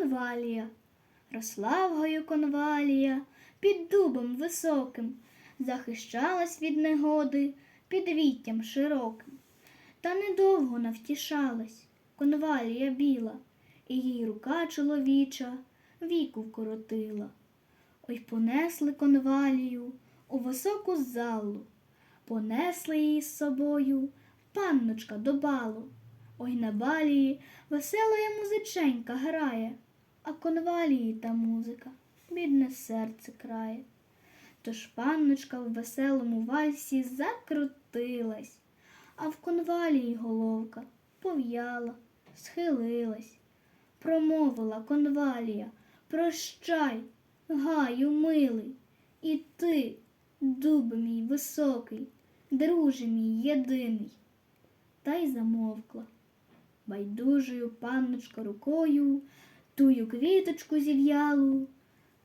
конвалія. Росла в гаю конвалія під дубом високим, захищалась від негоди під віттям широким. Та недовго навтішалась конвалія біла, і їй рука чоловіча віку вкоротила. Ой понесли конвалію у високу залу, понесли її з собою панночка до балу. Ой на балі веселая музиченька грає, а конвалії та музика бідне серце крає. Тож панночка в веселому вальсі закрутилась, а в конвалії головка пов'яла, схилилась. Промовила конвалія, прощай, гаю милий, і ти, дуб мій високий, друже мій єдиний. Та й замовкла. Байдужою панночка рукою тую квіточку зів'ялу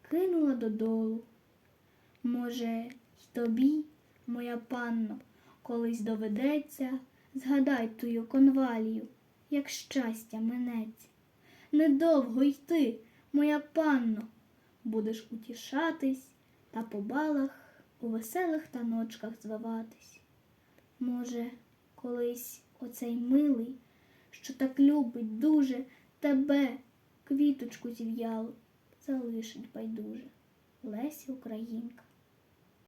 кинула додолу. Може, й тобі, моя панно, колись доведеться, згадай тую конвалію, як щастя минеться. Недовго йти, моя панно, будеш утішатись та по балах у веселих таночках звиватись. Може, колись оцей милий, що так любить дуже тебе, квіточку зів'ялу, залишить байдуже. Леся Українка.